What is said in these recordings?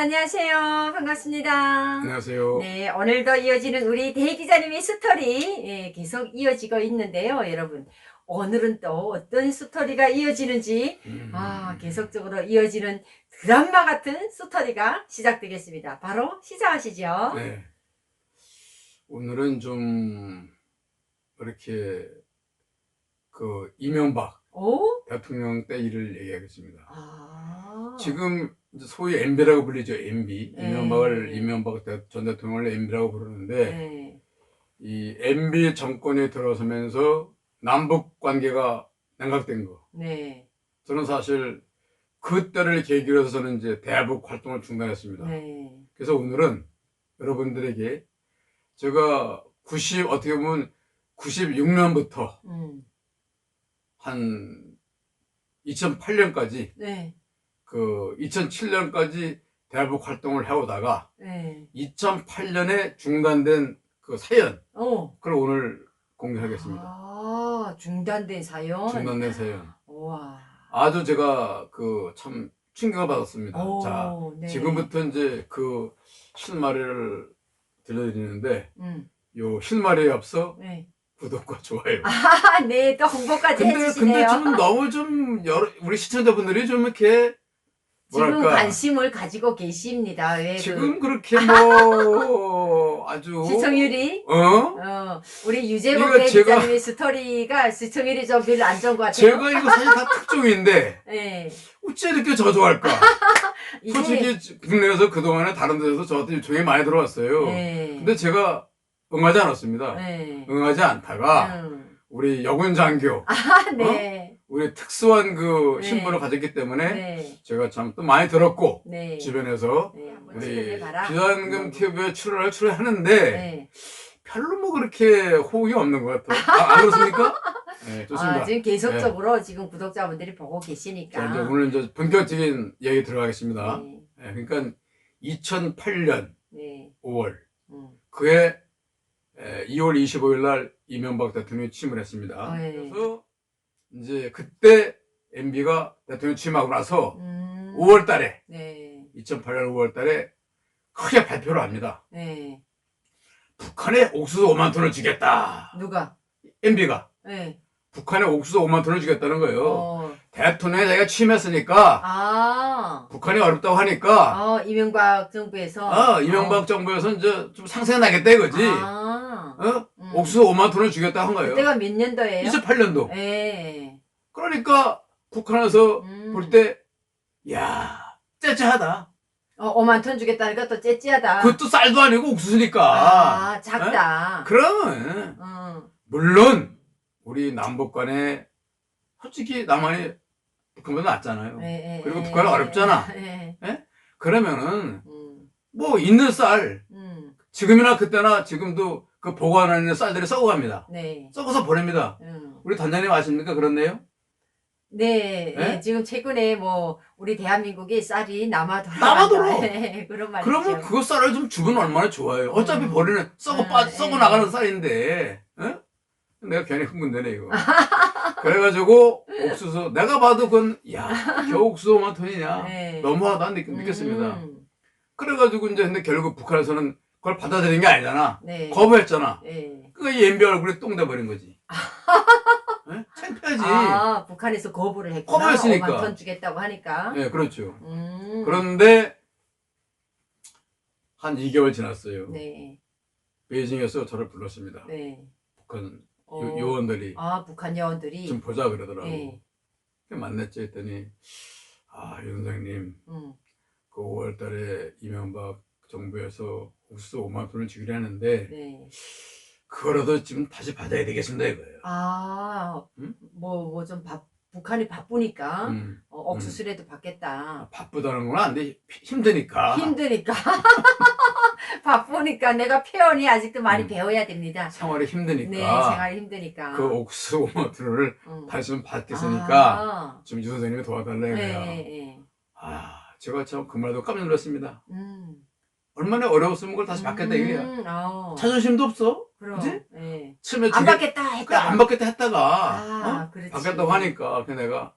안녕하세요. 반갑습니다. 안녕하세요. 네, 오늘도 이어지는 우리 대 기자님의 스토리 예, 계속 이어지고 있는데요, 여러분. 오늘은 또 어떤 스토리가 이어지는지 음, 아, 계속적으로 이어지는 드라마 같은 스토리가 시작되겠습니다. 바로 시작하시죠. 네. 오늘은 좀 이렇게 그 이명박 오? 대통령 때 일을 얘기하겠습니다. 아. 지금 소위 MB라고 불리죠. MB. 네. 이명박을 이명박 대- 전 대통령을 MB라고 부르는데 네. 이 MB 정권이 들어서면서 남북 관계가 냉각된 거. 네. 저는 사실 그때를 계기로 해서 저는 이제 대북 활동을 중단했습니다. 네. 그래서 오늘은 여러분들에게 제가 90 어떻게 보면 96년부터 음. 한 2008년까지 네. 그 2007년까지 대북 활동을 해오다가 네. 2008년에 중단된 그 사연 어. 그걸 오늘 공개하겠습니다. 아, 중단된 사연. 중단된 사연. 와. 아주 제가 그 참 충격을 받았습니다. 오, 자, 네. 지금부터 이제 그 실마리를 들려드리는데 음. 요 실마리에 앞서 네. 구독과 좋아요. 아, 네, 또 홍보까지 근데 해주시네요. 근데 좀 너무 좀 여러 우리 시청자분들이 좀 이렇게 지금 뭐랄까 관심을 가지고 계십니다. 왜 지금 그렇게 뭐 아주 그 시청률이 어 어, 우리 유재범 이거 제가- 기자님의 스토리가 시청률이 좀 별로 안 좋은 것 같아요. 제가 이거 사실 다 특종인데 네. 어째 이렇게 저 좋아할까? 이게 솔직히 국내에서 그동안에 다른 데서 저한테 조용히 많이 들어왔어요. 네. 근데 제가 응하지 않았습니다. 네. 응하지 않다가 음. 우리 여군 장교 아, 네. 우리 특수한 그 네. 신분을 가졌기 때문에 네. 제가 참 또 많이 들었고 네. 주변에서 네, 한번 우리 출연해봐라. 비단금 TV에 출연을 출연하는데 네. 별로 뭐 그렇게 호응이 없는 것 같아요. 아, 안 그렇습니까? 네, 좋습니다. 아, 지금 계속적으로 지금 구독자분들이 보고 계시니까. 자, 이제 오늘 이제 본격적인 얘기 들어가겠습니다. 네. 네, 그러니까 2008년 네. 5월 음. 그해 2월 25일 날 이명박 대통령이 취임을 했습니다. 네. 그래서 이제 그때 MB가 대통령 취임하고 나서 음. 5월 달에 네. 2008년 5월 달에 크게 발표를 합니다. 네. 북한에 옥수수 5만 톤을 주겠다. 누가? MB가 네. 북한에 옥수수 5만 톤을 주겠다는 거예요. 어. 대통령이 자기가 취임했으니까 아. 북한이 어렵다고 하니까 어, 이명박 정부에서. 어, 이명박 정부에서 이제 좀 상승해 나겠다 이거지. 아. 어? 음. 옥수수 5만 톤을 주겠다 한 거예요. 그때가 몇 년도예요? 28년도. 예. 그러니까 북한에서 음. 볼 때, 야, 째째하다. 어, 5만 톤 주겠다니까 또 째째하다. 그것도 쌀도 아니고 옥수수니까. 아, 작다. 그러면, 음. 물론, 우리 남북 간에, 솔직히 남한이 북한보다 낫잖아요. 예, 예, 그리고 예, 북한은 예, 어렵잖아. 예. 그러면은, 음. 뭐, 있는 쌀, 음. 지금이나 그때나 지금도 그 보관하는 쌀들이 썩어갑니다. 네. 썩어서 보냅니다. 음. 우리 단장님 아십니까? 그렇네요? 네, 네? 예, 지금 최근에 뭐 우리 대한민국의 쌀이 남아 돌아 남아 돌아. 그런 말이죠. 그러면 그거 쌀을 좀 주면 얼마나 좋아요. 어차피 음. 버리는 썩어 음, 빠 예. 썩어 나가는 쌀인데, 어? 내가 괜히 흥분되네 이거. 그래가지고 옥수수 내가 봐도 그건 야 겨우 옥수수 5만 톤이냐 네. 너무하다 느꼈, 느꼈습니다. 음, 그래가지고 이제 근데 결국 북한에서는 그걸 받아들인 게 아니잖아. 네. 거부했잖아. 네. 그러니까 이 MB 얼굴에 똥 돼버린 거지. 예? 창피하지. 아, 북한에서 거부를 했구나. 거부했으니까. 5만 톤 주겠다고 하니까. 예, 그렇죠. 음. 그런데 한 2개월 지났어요. 네. 베이징에서 저를 불렀습니다. 네. 북한 어. 요, 요원들이 아, 북한 요원들이 좀 보자 그러더라고. 네. 만났지 했더니 아 윤상님 음. 그 5월 달에 이명박 정부에서 옥수수 5만 톤을 주기로 했는데 네. 그거라도 지금 다시 받아야 되겠습니다 이거예요. 아, 음? 뭐뭐좀 북한이 바쁘니까 음. 어, 옥수수라도 받겠다. 바쁘다는 건 안 돼. 힘드니까. 힘드니까. 바쁘니까 내가 표현이 아직도 많이 음. 배워야 됩니다. 생활이 힘드니까. 네, 생활이 힘드니까. 그 옥수수 5만 톤을 음. 다시 좀 받겠으니까 아, 지금 유 선생님이 도와달라 네, 이거예요. 네. 아 제가 참 그 말도 깜짝 놀랐습니다. 음. 얼마나 어려웠으면 그걸 다시 받겠다 이거야. 음, 어. 자존심도 없어. 그럼. 그지? 네. 처음에 안 받겠다 그래, 했다. 안 받겠다 했다가 아, 어? 그렇지. 받겠다고 하니까 그 내가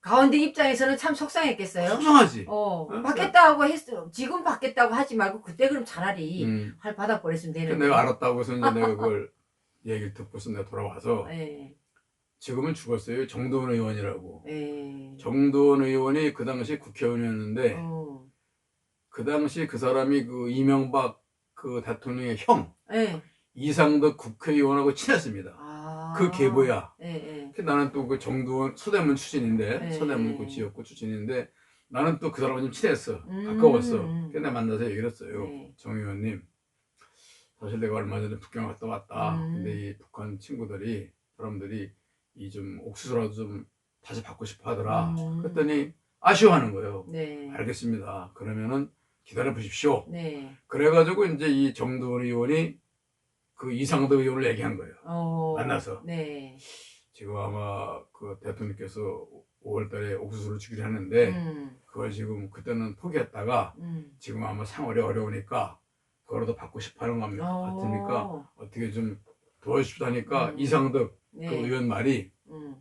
가운데 입장에서는 참 속상했겠어요. 속상하지. 어, 응? 받겠다고 했어. 지금 받겠다고 하지 말고 그때 그럼 차라리 음. 활 받아 버렸으면 근데 되는데. 내가 알았다고 해서 이제 내가 그걸 얘기를 듣고서 내가 돌아와서 예, 지금은 죽었어요. 정도원 의원이라고. 예. 정도원 의원이 그 당시 국회의원이었는데 어, 그 당시 그 사람이 그 이명박 그 대통령의 형 예. 이상덕 국회의원하고 친했습니다. 아. 그 계보야. 예, 예. 그 나는 또 그 정도원 서대문 출신인데 네. 서대문 그 지역구 출신인데 나는 또 그 사람하고 좀 친했어. 음. 가까웠어. 그래서 내가 만나서 얘기를 했어요. 네. 정 의원님 사실 내가 얼마 전에 북경 갔다 왔다. 음. 근데 이 북한 친구들이 사람들이 이 좀 옥수수라도 좀 다시 받고 싶어 하더라. 음. 그랬더니 아쉬워하는 거예요. 네. 알겠습니다. 그러면은 기다려 보십시오. 네. 그래가지고 이제 이 정도원 의원이 그 이상덕 의원을 얘기한 거예요. 어. 만나서. 네. 지금 아마 그 대통령께서 5월달에 옥수수를 주기로 했는데 음. 그걸 지금 그때는 포기했다가 음. 지금 아마 상월이 어려우니까 그거라도 받고 싶어하는 겁니다. 같으니까 어. 어떻게 좀 도와주십시오 하니까 음. 이상덕 네. 그 의원 말이 음.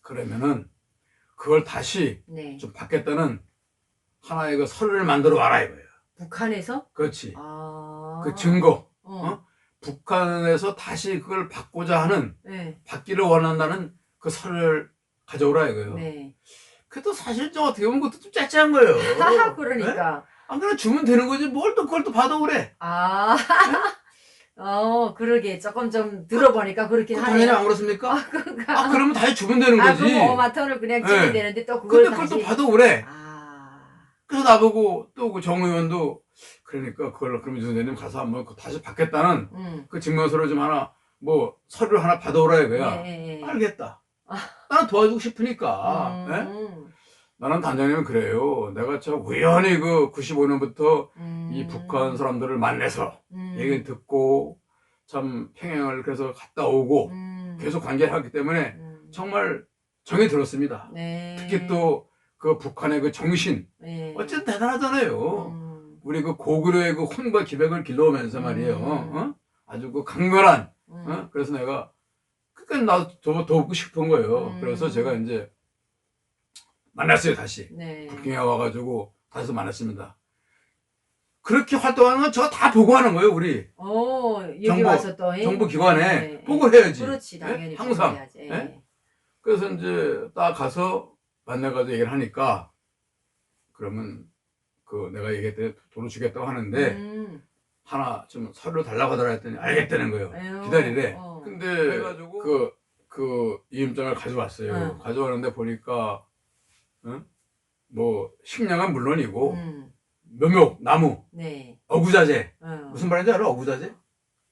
그러면은 그걸 다시 네. 좀 받겠다는 하나의 그 서류를 만들어 와라 이거예요. 북한에서? 그렇지. 아. 그 증거. 어. 어? 북한에서 다시 그걸 받고자 하는 네. 받기를 원한다는 그 서류를 가져오라 이거예요. 네. 그래도 사실 좀 어떻게 보면 그것도 좀 짜짜한 거예요. 하하, 네? 그러니까. 안 그래 주면 되는 거지 뭘 또 그걸 또 받아 오래. 아. 어, 그러게. 조금 좀 들어보니까 그렇긴 그 당연히. 안 그렇습니까? 아, 그런가. 아 그러면 다시 주면 되는 아, 거지. 그럼 오마턴을 그냥 치면 네. 되는데 또 그걸 근데 그걸 다시. 또 받아 오래. 아. 그래서 나보고 또 그 정 의원도 그러니까 그걸 그러면 선생님 가서 한번 그거 다시 받겠다는 음. 그 증명서를 좀 하나 뭐 서류를 하나 받아오라 이거야. 네, 네. 알겠다. 아. 나는 도와주고 싶으니까. 예? 음. 나는 단장님은 그래요. 내가 저 우연히 그 95년부터 음. 이 북한 사람들을 만나서 음. 얘기 듣고 참 평양을 그래서 갔다 오고 음. 계속 관계를 하기 때문에 음. 정말 정이 들었습니다. 네. 특히 또 그 북한의 그 정신 네. 어쨌든 대단하잖아요. 음. 우리 그 고구려의 그 혼과 기백을 길러오면서 말이에요. 음. 어? 아주 그 강건한. 음. 어? 그래서 내가 끝까지 나도 더 돕고 싶은 거예요. 음. 그래서 제가 이제 만났어요 다시. 네. 북경에 와가지고 다시 만났습니다. 그렇게 활동하는 건 저 다 보고하는 거예요, 우리 어, 정보- 와서 또 예? 정부 기관에 네. 보고해야지. 그렇지, 당연히 예? 항상. 예. 예? 그래서 이제 딱 가서 만나가지고 얘기를 하니까 그러면 그 내가 얘기했더니 돈을 주겠다고 하는데 음. 하나 좀 서류를 달라고 하더라 했더니 알겠다는 거예요. 에휴, 기다리래. 어. 근데 그래가지고 그, 그 이임장을 가져왔어요. 응. 가져왔는데 보니까 응? 뭐 식량은 물론이고 음. 묘목, 나무, 네. 어구자재 어. 무슨 말인지 알아? 어구자재?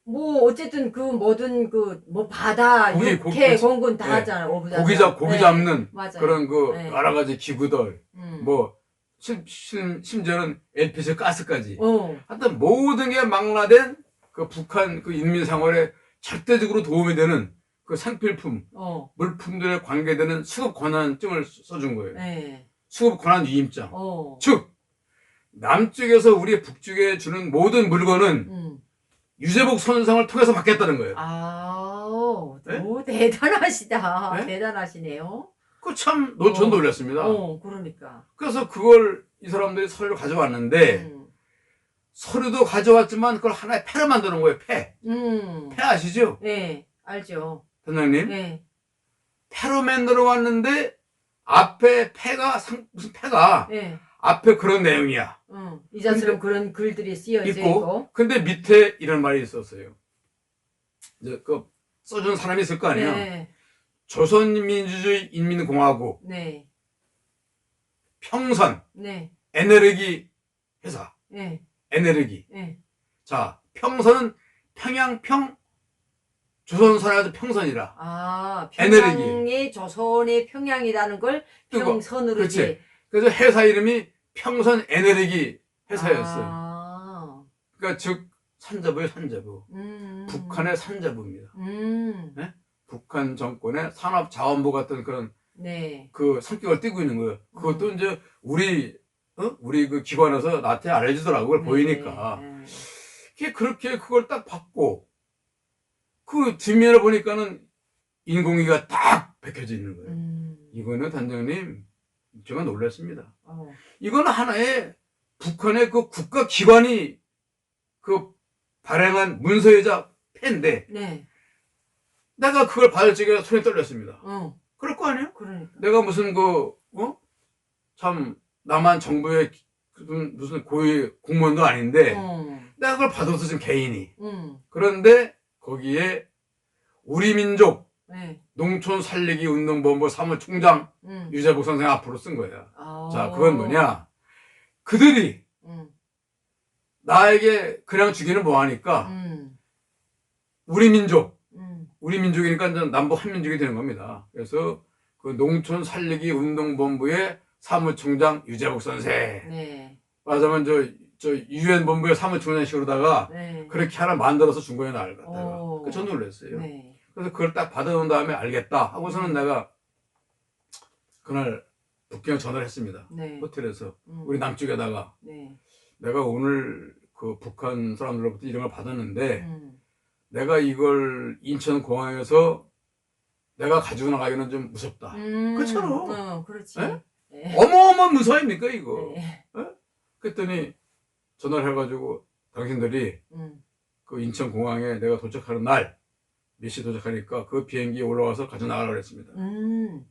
뭐 어쨌든 그 뭐든 그 뭐 바다, 고기, 육회, 고기, 공군 다 네. 하잖아. 오브자. 고기 잡 고기 잡는 맞아요. 그런 그 네. 여러 가지 기구들 음. 뭐 심, 심, 심지어는 LPG 가스까지 어. 하여튼 모든 게 망라된 그 북한 그 인민 생활에 절대적으로 도움이 되는 그 상필품 어. 물품들에 관계되는 수급 권한증을 써준 거예요. 네. 수급 권한 위임장. 어. 즉 남쪽에서 우리 북쪽에 주는 모든 물건은 음. 유재복 선상을 통해서 받겠다는 거예요. 아, 오, 네? 오, 대단하시다. 네? 대단하시네요. 그참 어. 놀랐습니다. 어, 그러니까. 그래서 그걸 이 사람들이 서류를 가져왔는데 음. 서류도 가져왔지만 그걸 하나의 패로 만드는 거예요. 패. 음. 패 아시죠? 네, 알죠. 단장님? 네. 패로 만들어 왔는데 앞에 패가 상- 무슨 패가 네. 앞에 그런 내용이야. 음. 이자처럼 그런 글들이 쓰여져 있고, 있고. 근데 밑에 이런 말이 있었어요. 이제 그 써준 사람이 있을 거 아니에요. 네. 조선민주주의 인민공화국 네. 평선 네. 에너지 회사 네. 에너지. 네. 자 평선은 평양 평 조선선에서 평선이라. 아, 에너지. 평양의 조선의 평양이라는 걸 평선으로 그렇지. 그래서 회사 이름이 평선 에너지 회사였어요. 아. 그러니까 즉 산자부예요 산자부. 음. 북한의 산자부입니다. 음. 북한 정권의 산업 자원부 같은 그런 네. 그 성격을 띠고 있는 거예요. 그것도 음. 이제 우리 어? 우리 그 기관에서 나한테 알려주더라고 그걸 보이니까. 네. 그게 그렇게 그걸 딱 받고 그 뒷면에 보니까는 인공위가 딱 베껴져 있는 거예요. 음. 이거는 단장님 제가 놀랐습니다. 어. 이건 하나의 북한의 그 국가 기관이 그 발행한 문서이자 펜인데 네. 내가 그걸 받을 적에 손이 떨렸습니다. 어. 그럴 거 아니에요? 그러니까. 내가 무슨 그, 어? 참, 남한 정부의 무슨, 무슨 고위 공무원도 아닌데, 어. 내가 그걸 받아서 지금 개인이. 음. 그런데 거기에 우리 민족 네. 농촌 살리기 운동본부 사무총장 음. 유재복 선생 앞으로 쓴 거야. 아. 자, 그건 뭐냐? 그들이 음. 나에게 그냥 주기는 뭐하니까 음. 우리 민족, 음. 우리 민족이니까 이제 남북 한 민족이 되는 겁니다. 그래서 그 농촌 살리기 운동본부의 사무총장 유재복 선생. 네. 맞으면 저, 저 유엔 본부의 사무총장식으로다가 네. 그렇게 하나 만들어서 준 거예요, 나를 갖다가. 오. 그전 놀랐어요. 네. 그래서 그걸 딱 받아놓은 다음에 알겠다 하고서는 내가 그날 북경에 전화를 했습니다. 네. 호텔에서 음. 우리 남쪽에다가 네. 내가 오늘 그 북한 사람들로부터 이런 걸 받았는데 음. 내가 이걸 인천 공항에서 내가 가지고 나가기는 좀 무섭다. 음. 그렇죠. 어, 그렇지. 예? 네. 어마어마한 아닙니까 이거? 네. 그랬더니 전화를 해가지고 당신들이 음. 그 인천 공항에 내가 도착하는 날 몇시 도착하니까 그 비행기에 올라와서 가져 나가라고 그랬습니다. 음.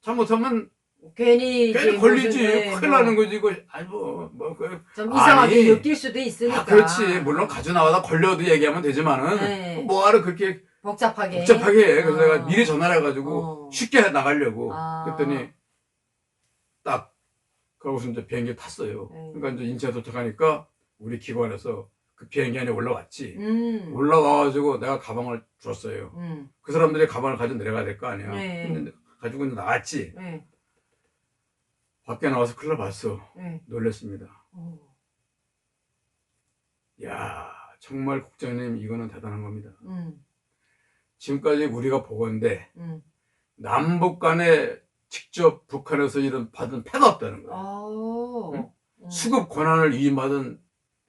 잘못하면 괜히 괜히 걸리지 네, 큰일 뭐 나는 거지 이거 아니 뭐뭐 그, 좀 이상하게 아니. 느낄 수도 있으니까. 아, 그렇지 물론 가져 나와다 걸려도 얘기하면 되지만은 네. 뭐하러 그렇게 복잡하게. 복잡하게 해. 그래서 어. 내가 미리 전화를 해가지고 어. 쉽게 나가려고 아. 그랬더니 딱 그러고서 이제 비행기 탔어요. 네. 그러니까 이제 인천에 도착하니까 우리 기관에서 그 비행기 안에 올라왔지. 음. 올라와가지고 내가 가방을 줬어요. 음. 그 사람들이 가방을 가지고 내려가야 될 거 아니야. 네. 근데 가지고 이제 나왔지. 네. 밖에 나와서 큰일 봤어. 네. 놀랬습니다. 오. 야 정말 국장님 이거는 대단한 겁니다. 음. 지금까지 우리가 보건데 음. 남북 간에 직접 북한에서 이런 받은 패가 없다는 거예요. 오. 응? 음. 수급 권한을 위임받은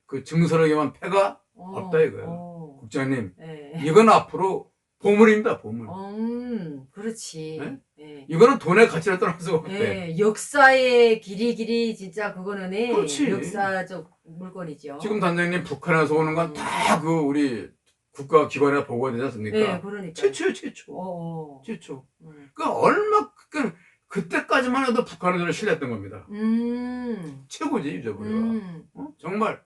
그 증서력에만 패가 어. 없다 이거예요. 어. 국장님 네. 이건 앞으로 보물입니다 보물. 음, 그렇지. 네? 네. 이거는 돈의 가치를 수가 없대. 예, 역사의 길이 길이 진짜 그거는 예, 그렇지. 역사적 물건이죠. 지금 단장님 북한에서 오는 건 다 그 우리 국가 기관에 보고가 되지 않습니까? 네, 그러니까. 최초요 최초. 어, 어. 최초. 음. 그 얼마 그 그때까지만 해도 저를 신뢰했던 겁니다. 음. 최고지 유저부리가. 음. 어? 정말.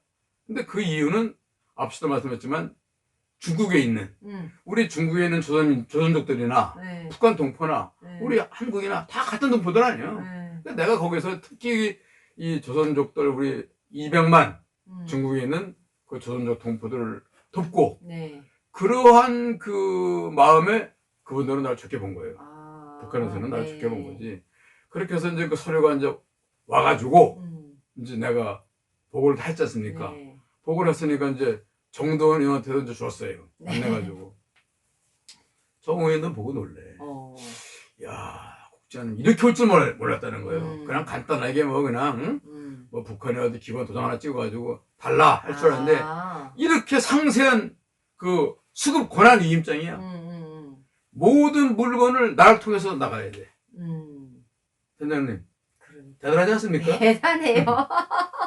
근데 그 이유는 앞서도 말씀했지만 중국에 있는 음. 우리 중국에 있는 조선 조선족들이나 네. 북한 동포나 네. 우리 한국이나 다 같은 동포들 아니에요. 네. 근데 내가 거기서 특히 이 조선족들 우리 200만 음. 중국에 있는 그 조선족 동포들을 돕고 네. 그러한 그 마음에 그분들은 날 좋게 본 거예요. 아. 북한에서는 날 네. 좋게 본 거지. 그렇게 해서 이제 그 서류가 이제 와가지고 음. 이제 내가 보고를 다 했지 않습니까? 네. 보고를 했으니까 이제 정도원 의원한테도 이제 줬어요. 네. 안내가지고. 정 의원도 보고 놀래. 어. 야, 국장님 이렇게 올 줄 몰랐다는 거예요. 음. 그냥 간단하게 뭐 그냥 응? 음. 뭐 북한에 어디 기관 도장 하나 찍어가지고 달라 할 줄 알았는데 아. 이렇게 상세한 그 수급 권한 위임장이야. 음, 음, 모든 물건을 나를 통해서 나가야 돼. 음. 음. 선장님 그러니까. 대단하지 않습니까? 대단해요.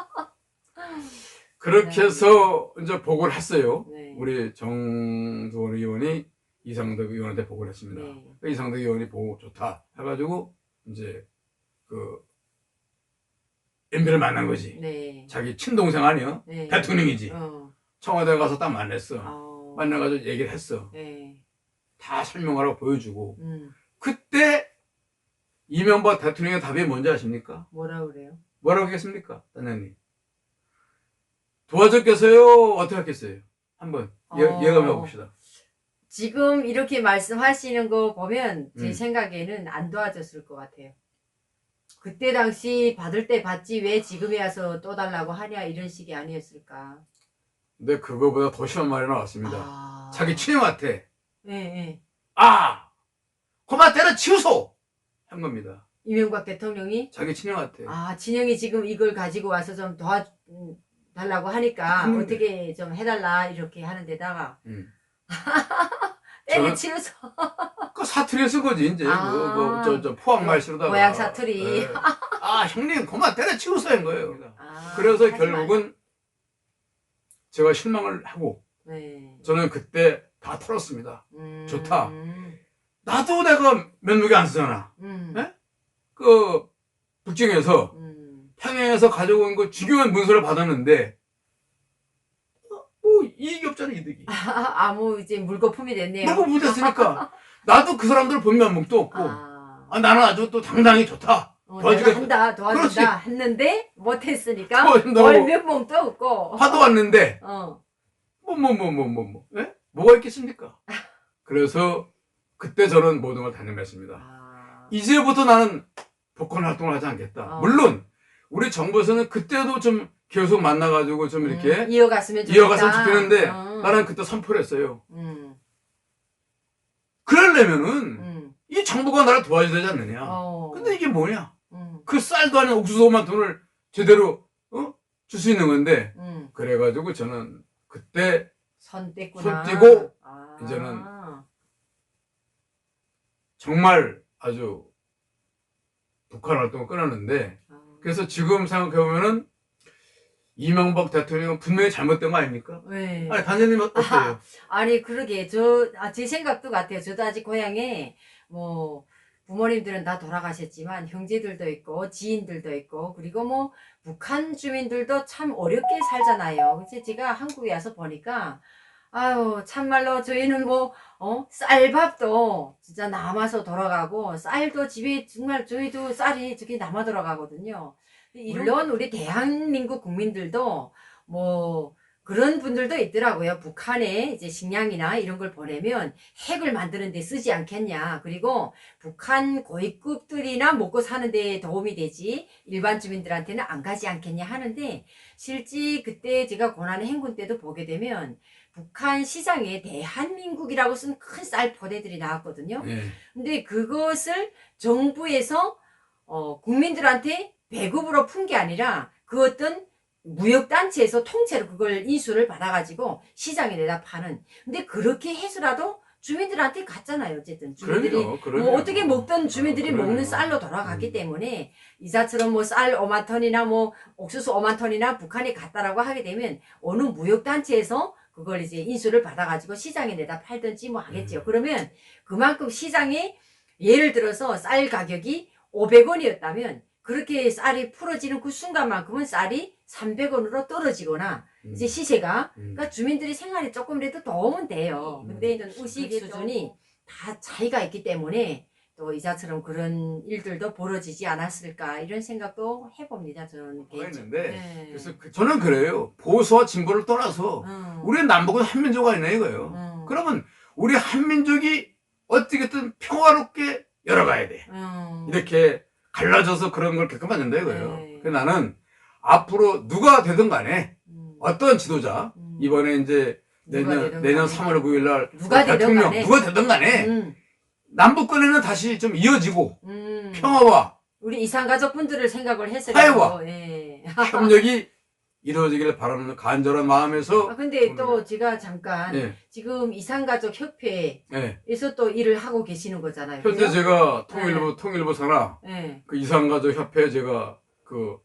그렇게 해서 이제 보고를 했어요. 네. 우리 정두원 의원이 이상덕 의원한테 보고를 했습니다. 네. 그 이상덕 의원이 보고 좋다 해가지고 이제 그 MB를 만난 거지. 네. 자기 친동생 아니요? 네. 대통령이지. 어. 청와대 가서 딱 만났어. 어. 만나가지고 얘기를 했어. 네. 다 설명하라고 보여주고. 음. 그때 이명박 대통령의 답이 뭔지 아십니까? 뭐라 그래요? 뭐라고 했겠습니까? 단장님. 도와줬겠어요? 어떻게 했겠어요? 한번 예, 어. 예감해 봅시다. 지금 이렇게 말씀하시는 거 보면 제 음. 생각에는 안 도와줬을 것 같아요. 그때 당시 받을 때 받지 왜 지금에 와서 또 달라고 하냐 이런 식이 아니었을까. 근데 그거보다 더 심한 말이 나왔습니다. 아. 자기 친형한테 예, 예. 아! 그만 때려 치우소! 한 겁니다. 이명박 대통령이 자기 친형한테. 아 진영이 지금 이걸 가지고 와서 좀 도와 음, 달라고 하니까 하는데. 어떻게 좀 해달라 이렇게 하는 데다가 음. 때려치워서 그 사투리에 쓴 거지 이제 아. 그저저 포항 말씨로다가 고향 사투리. 예. 아 형님 그만 때려치우세요 한 거예요. 아, 그래서 결국은 제가 실망을 하고 말- 네. 저는 그때 다 털었습니다. 음, 좋다. 나도 내가 면목이 안 쓰잖아. 음, 예? 그 북경에서 음. 평양에서 가져온 그 중요한 문서를 받았는데 어, 뭐 이익이 없잖아 이득이. 아, 아무 이제 물거품이 됐네요. 뭐고 못했으니까 나도 그 사람들 본 면목도 없고 아, 아, 나는 아주 또 당당히 좋다. 어, 도와주겠다. 내가 한다 도와준다 했는데 못했으니까 도와준다고 월면봉도 없고. 화도 왔는데 어. 뭐 뭐 뭐 뭐 뭐뭐 예? 뭐가 있겠습니까? 그래서 그때 저는 모든 걸 단념했습니다. 아, 이제부터 나는 복권 활동을 하지 않겠다. 어. 물론 우리 정부에서는 그때도 좀 계속 만나가지고 좀 이렇게 음, 이어갔으면 좋겠다. 이어갔으면 좋겠는데 어. 나는 그때 선포를 했어요. 음, 그러려면은 음. 이 정부가 나를 도와줘야 되지 않느냐. 어. 근데 이게 뭐냐? 음, 그 쌀도 아닌 옥수수만 돈을 제대로 어? 줄 수 있는 건데 음. 그래가지고 저는 그때 선 뗐구나. 손 떼고 아. 이제는 정말 아주 북한 활동을 끊었는데 아. 그래서 지금 생각해보면은 이명박 대통령은 분명히 잘못된 거 아닙니까? 네. 아니 단장님 어때요? 아 니 그러게 저 아, 제 생각도 같아요. 저도 아직 고향에 뭐 부모님들은 다 돌아가셨지만 형제들도 있고 지인들도 있고 그리고 뭐 북한 주민들도 참 어렵게 살잖아요. 그래서 제가 한국에 와서 보니까 아유 참말로 저희는 뭐 어? 쌀밥도 진짜 남아서 돌아가고 쌀도 집에 정말 저희도 쌀이 저기 남아 돌아가거든요. 물론 우리 대한민국 국민들도 뭐 그런 분들도 있더라고요. 북한에 이제 식량이나 이런 걸 보내면 핵을 만드는 데 쓰지 않겠냐. 그리고 북한 고위급들이나 먹고 사는 데 도움이 되지 일반 주민들한테는 안 가지 않겠냐 하는데 실제 그때 제가 고난의 행군 때도 보게 되면 북한 시장에 대한민국이라고 쓴 큰 쌀 포대들이 나왔거든요. 예. 근데 그것을 정부에서 어, 국민들한테 배급으로 푼 게 아니라 그 어떤 무역단체에서 통째로 그걸 인수를 받아가지고 시장에 내다 파는. 근데 그렇게 해서라도 주민들한테 갔잖아요. 어쨌든 주민들이 그럼요. 그럼요. 뭐 어떻게 먹던 주민들이 아, 그럼요. 먹는 쌀로 돌아갔기 음. 때문에 이자처럼 뭐 쌀 5만 톤이나 뭐 옥수수 5만 톤이나 북한에 갔다라고 하게 되면 어느 무역 단체에서 그걸 이제 인수를 받아가지고 시장에 내다 팔든지 뭐 하겠죠. 음. 그러면 그만큼 시장에 예를 들어서 쌀 가격이 500원이었다면 그렇게 쌀이 풀어지는 그 순간만큼은 쌀이 300원으로 떨어지거나 음. 이제 시세가 음. 그러니까 주민들이 생활에 조금이라도 도움은 돼요. 음. 근데 이제 의식 수준이 다 차이가 있기 때문에 또 이자처럼 그런 일들도 벌어지지 않았을까 이런 생각도 해봅니다. 저는 개인적으로. 있는데 네. 그래서 그- 저는 그래요. 보수와 진보를 떠나서 음. 우리 남북은 한민족 아니냐 이거예요. 음. 그러면 우리 한민족이 어떻게든 평화롭게 열어가야 돼. 음. 이렇게 갈라져서 그런 걸 된다 이거예요. 네. 그래서 나는 앞으로 누가 되든 간에 음. 어떤 지도자 음. 이번에 이제 내년 내년 간에. 3월 9일 날 누가 대통령 간에. 누가 되든 간에 음. 남북간에는 다시 좀 이어지고 음. 평화와 우리 이산 가족분들을 생각을 해서 화해와. 예. 협력이 이루어지기를 바라는 간절한 마음에서 아, 근데 또 제가 잠깐 예, 지금 이산가족 협회에서 예. 또 일을 하고 계시는 거잖아요. 현재 그죠? 제가 통일부 통일부 산하 예. 그 이산가족 협회 제가 그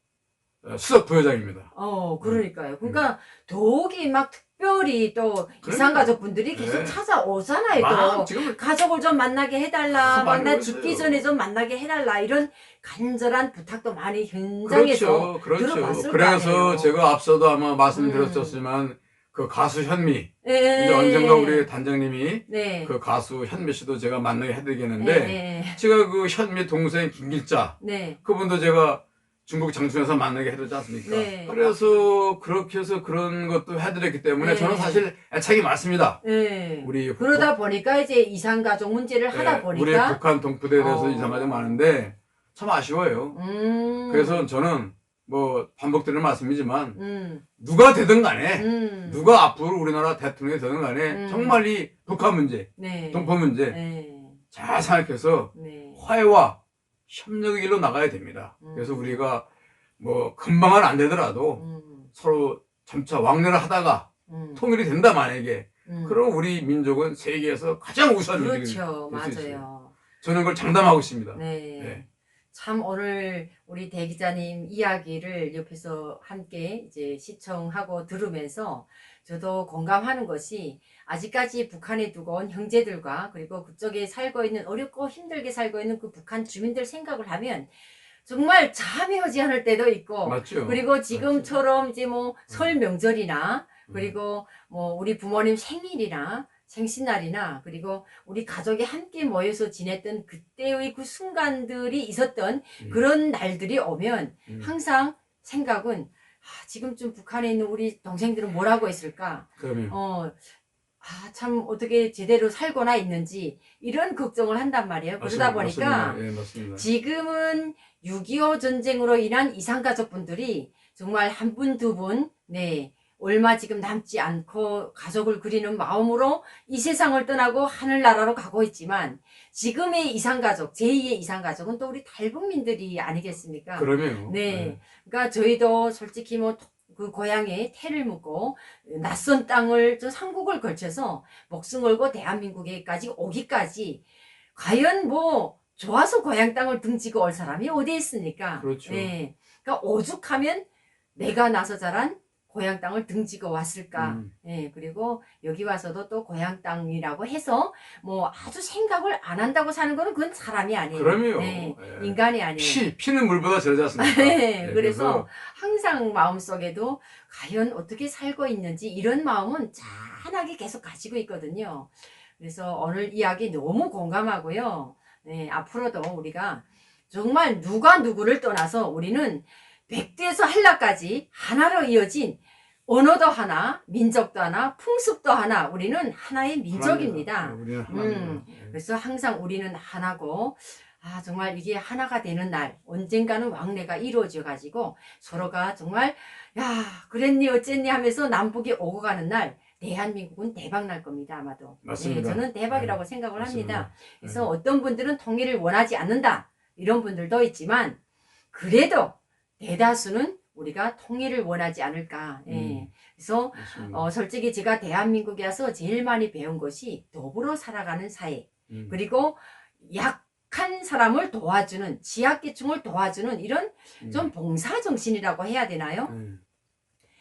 어, 수석 부회장입니다. 어, 그러니까요. 그러니까 더욱이 막 특 별히 또 음. 그러니까. 이산가족분들이 계속 네. 찾아오잖아요. 막 또. 지금 가족을 좀 만나게 해달라. 아, 많이 만나 오세요. 죽기 전에 좀 만나게 해달라. 이런 간절한 부탁도 많이 현장에서 그렇죠, 그렇죠. 들어봤을 거 그래서. 음. 제가 앞서도 아마 말씀드렸었지만 그 가수 현미 예. 이제 언젠가 우리 단장님이 네. 그 가수 현미 씨도 제가 만나게 해드리겠는데 네. 네. 제가 그 현미 동생 김길자 네. 그분도 제가 중국 장춘에서 만나게 해드렸지 않습니까? 네. 그래서 그렇게 해서 그런 것도 해드렸기 때문에 네. 저는 사실 애착이 많습니다. 네. 우리 그러다 보니까 이제 이산 가족 문제를 하다 네, 우리 보니까 북한 동포대에 대해서 어. 이상하게 많은데 참 아쉬워요. 음. 그래서 저는 뭐 반복되는 말씀이지만 음. 누가 되든 간에 음. 누가 앞으로 우리나라 대통령이 되든 간에 음. 정말 이 북한 문제, 네. 동포 문제 네. 잘 생각해서 네. 화해와 협력의 길로 나가야 됩니다. 음. 그래서 우리가 뭐 금방은 안 되더라도 음. 서로 점차 왕래를 하다가 음. 통일이 된다 만약에 음. 그럼 우리 민족은 세계에서 가장 우수한 민족이 그렇죠. 있어요. 맞아요. 저는 그걸 장담하고 있습니다. 네. 네. 참 오늘 우리 대기자님 이야기를 옆에서 함께 이제 시청하고 들으면서 저도 공감하는 것이 아직까지 북한에 두고 온 형제들과 그리고 그쪽에 살고 있는 어렵고 힘들게 살고 있는 그 북한 주민들 생각을 하면 정말 잠이 오지 않을 때도 있고 맞죠? 어, 그리고 지금처럼 이제 뭐 설 명절이나 음. 그리고 뭐 우리 부모님 생일이나 생신날이나 그리고 우리 가족이 함께 모여서 지냈던 그때의 그 순간들이 있었던 음. 그런 날들이 오면 음. 항상 생각은 아, 지금쯤 북한에 있는 우리 동생들은 뭐라고 했을까? 그러면 어, 아, 참 어떻게 제대로 살거나 있는지 이런 걱정을 한단 말이에요. 그러다 보니까 맞습니다. 예, 맞습니다. 지금은 6.25 전쟁으로 인한 이산가족분들이 정말 한 분, 두 분, 네, 얼마 지금 남지 않고 가족을 그리는 마음으로 이 세상을 떠나고 하늘나라로 가고 있지만 지금의 이산가족, 제2의 이산가족은 또 우리 탈북민들이 아니겠습니까? 그러면 네. 그러니까 저희도 솔직히 뭐 그 고향에 태를 묻고 낯선 땅을 저 삼국을 걸쳐서 목숨 걸고 대한민국에까지 오기까지 과연 뭐 좋아서 고향 땅을 등지고 올 사람이 어디 있습니까? 그렇죠. 네. 그러니까 오죽하면 내가 나서 자란 고향 땅을 등지고 왔을까? 음. 예, 그리고 여기 와서도 또 고향 땅이라고 해서 뭐 아주 생각을 안 한다고 사는 거는 그건 사람이 아니에요. 그럼요. 네, 예. 인간이 아니에요. 피 피는 물보다 저러지 않습니까? 네, 예, 그래서 항상 마음속에도 과연 어떻게 살고 있는지 이런 마음은 짠하게 계속 가지고 있거든요. 그래서 오늘 이야기 너무 공감하고요. 네, 앞으로도 우리가 정말 누가 누구를 떠나서 우리는 백두에서 한라까지 하나로 이어진 언어도 하나, 민족도 하나, 풍습도 하나, 우리는 하나의 민족입니다. 하나입니다. 우리는 음. 예. 그래서 항상 우리는 하나고, 아, 정말 이게 하나가 되는 날, 언젠가는 왕래가 이루어져 가지고 서로가 정말, 야, 그랬니, 어쨌니 하면서 남북이 오고 가는 날, 대한민국은 대박 날 겁니다, 아마도. 맞습니다. 네, 저는 대박이라고 네, 생각을 맞습니다. 합니다. 그래서 네. 어떤 분들은 통일을 원하지 않는다, 이런 분들도 있지만, 그래도 대다수는 우리가 통일을 원하지 않을까. 예. 음. 그래서. 어, 솔직히 제가 대한민국에 와서 제일 많이 배운 것이 더불어 살아가는 사회. 음. 그리고 약한 사람을 도와주는, 지약계층을 도와주는 이런 음. 좀 봉사정신이라고 해야 되나요? 예.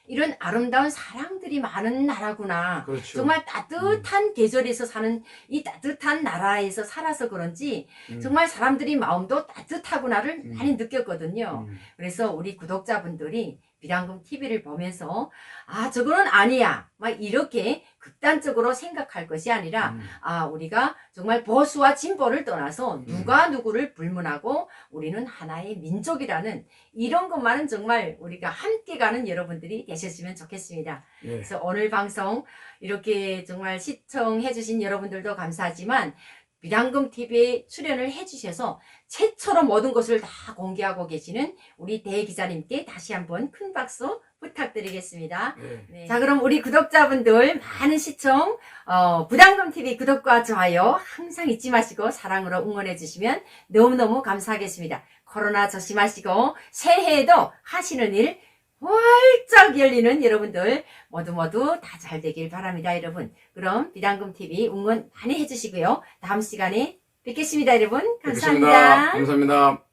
이런 아름다운 사랑들이 많은 나라구나. 그렇죠. 정말 따뜻한 계절에서 사는 이 따뜻한 나라에서 살아서 그런지 음. 정말 사람들이 마음도 따뜻하구나를 음. 많이 느꼈거든요. 음. 그래서 우리 구독자분들이 비랑금 TV를 보면서 아 저거는 아니야 막 이렇게 극단적으로 생각할 것이 아니라 음. 아 우리가 정말 보수와 진보를 떠나서 누가 누구를 불문하고 우리는 하나의 민족이라는 이런 것만은 정말 우리가 함께 가는 여러분들이 되셨으면 좋겠습니다. 예. 그래서 오늘 방송 이렇게 정말 시청해 주신 여러분들도 감사하지만 비랑금 TV에 출연을 해주셔서 최초로 모든 것을 다 공개하고 계시는 우리 대 기자님께 다시 한번 큰 박수 부탁드리겠습니다. 예. 네. 자, 그럼 우리 구독자분들 많은 시청, 어, 부담금 TV 구독과 좋아요 항상 잊지 마시고 사랑으로 응원해 주시면 너무너무 감사하겠습니다. 코로나 조심하시고 새해에도 하시는 일 활짝 열리는 여러분들 모두 모두 다 잘 되길 바랍니다, 여러분. 그럼 비당금 TV 응원 많이 해주시고요. 다음 시간에 뵙겠습니다, 여러분. 뵙겠습니다. 감사합니다. 감사합니다.